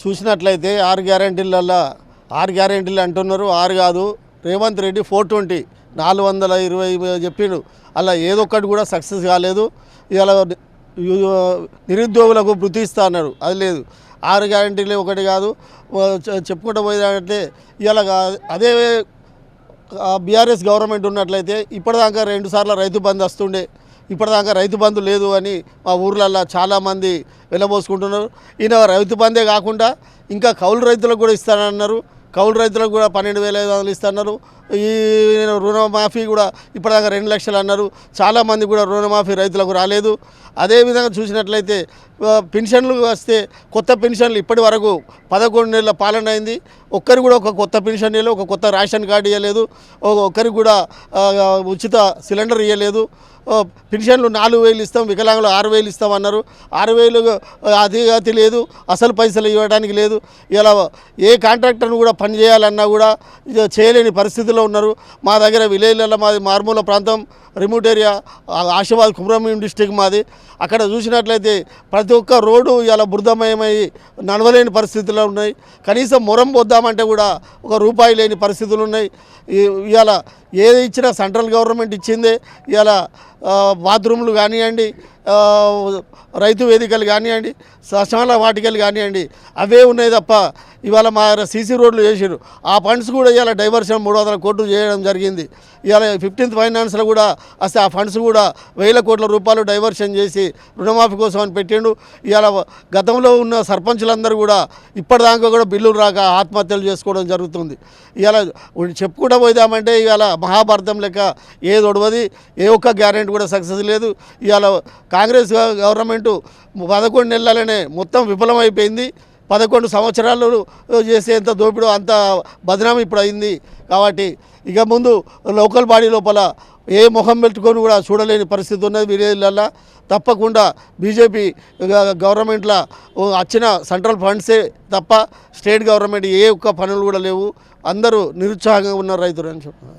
చూసినట్లయితే ఆరు గ్యారంటీలల్లో ఆరు గ్యారంటీలు అంటున్నారు ఆరు కాదు. రేవంత్ రెడ్డి ఫోర్ ట్వంటీ నాలుగు వందల ఇరవై చెప్పిండు. అలా ఏదొక్కటి కూడా సక్సెస్ కాలేదు. ఇలా నిరుద్యోగులకు వృత్తి ఇస్తా అన్నారు. అది లేదు. ఆరు గ్యారంటీలే ఒకటి కాదు. చెప్పుకుంటూ పోయినట్లే ఇలా అదే బీఆర్ఎస్ గవర్నమెంట్ ఉన్నట్లయితే ఇప్పటిదాకా రెండుసార్లు రైతు బంద్ వస్తుండే. ఇప్పటిదాకా రైతు బంధు లేదు అని మా ఊర్లల్లో చాలామంది వెళ్ళబోసుకుంటున్నారు. ఈయన రైతు బందే కాకుండా ఇంకా కౌలు రైతులకు కూడా ఇస్తానన్నారు. కౌలు రైతులకు కూడా పన్నెండు వేల ఐదు వందలు ఇస్తున్నారు ఈ రుణమాఫీ కూడా ఇప్పటిదాకా రెండు లక్షలు అన్నారు. చాలామంది కూడా రుణమాఫీ రైతులకు రాలేదు. అదేవిధంగా చూసినట్లయితే పెన్షన్లు వస్తే కొత్త పెన్షన్లు ఇప్పటి వరకు పదకొండు నెలల పాలన అయింది. ఒక్కరికి కూడా ఒక కొత్త పెన్షన్ ఇవ్వలేదు ఒక కొత్త రేషన్ కార్డు ఇవ్వలేదు ఒ- ఒక్కరికి కూడా ఉచిత సిలిండర్ ఇవ్వలేదు పెన్షన్లు నాలుగు వేలు ఇస్తాం వికలాంగులు ఆరు వేలు ఇస్తాం అన్నారు. ఆరు వేలు అతిగతి లేదు అసలు పైసలు ఇవ్వడానికి లేదు. ఇలా ఏ కాంట్రాక్టర్ను కూడా పని చేయాలన్నా కూడా చేయలేని పరిస్థితిలో ఉన్నారు. మా దగ్గర విలేజ్లలో మాది మారుమూల ప్రాంతం remote area Ashirwad Asifabad Kumrambheem district మాది. అక్కడ చూసినట్లయితే ప్రతి ఒక్క రోడ్డు ఇలా బురదమయమై నడవలేని పరిస్థితులు ఉన్నాయి. కనీసం మొరం పోద్దామంటే కూడా ఒక రూపాయి లేని పరిస్థితులు ఉన్నాయి. ఇవాళ ఏది ఇచ్చినా సెంట్రల్ గవర్నమెంట్ ఇచ్చిందే. ఇవాళ బాత్రూమ్లు కానివ్వండి రైతు వేదికలు కానివ్వండి శ్మశాన వాటికలు కానివ్వండి అవే ఉన్నాయి తప్ప ఇవాళ మా సీసీ రోడ్లు చేసారు ఆ ఫండ్స్ కూడా ఇవాళ డైవర్షన్ మూడు వందల కోట్లు చేయడం జరిగింది. ఇవాళ ఫిఫ్టీన్త్ ఫైనాన్స్లో కూడా అసలు ఆ ఫండ్స్ కూడా వేల కోట్ల రూపాయలు డైవర్షన్ చేసి రుణమాఫీ కోసం అని పెట్టిండు. ఇవాళ గతంలో ఉన్న సర్పంచులందరూ కూడా ఇప్పటిదాకా కూడా బిల్లులు రాక ఆత్మహత్యలు చేసుకోవడం జరుగుతుంది. ఇవాళ చెప్పుకుంటూ పోదామంటే ఇవాళ మహాభారతం లెక్క ఏది ఒడవది ఏ ఒక్క గ్యారెంటీ కూడా సక్సెస్ లేదు. ఇవాళ కాంగ్రెస్ గవర్నమెంటు పదకొండు నెలలనే మొత్తం విఫలమైపోయింది. పదకొండు సంవత్సరాలు చేసేంత దోపిడో అంత బదనాం ఇప్పుడు అయింది కాబట్టి ఇక ముందు లోకల్ బాడీ లోపల ఏ ముఖం పెట్టుకొని కూడా చూడలేని పరిస్థితి ఉన్నది విలేజ్లల్లో తప్పకుండా బీజేపీ గవర్నమెంట్లో వచ్చిన సెంట్రల్ ఫండ్సే తప్ప స్టేట్ గవర్నమెంట్ ఏ ఒక్క పనులు కూడా లేవు. అందరూ నిరుత్సాహంగా ఉన్న రైతులు అని చెప్పారు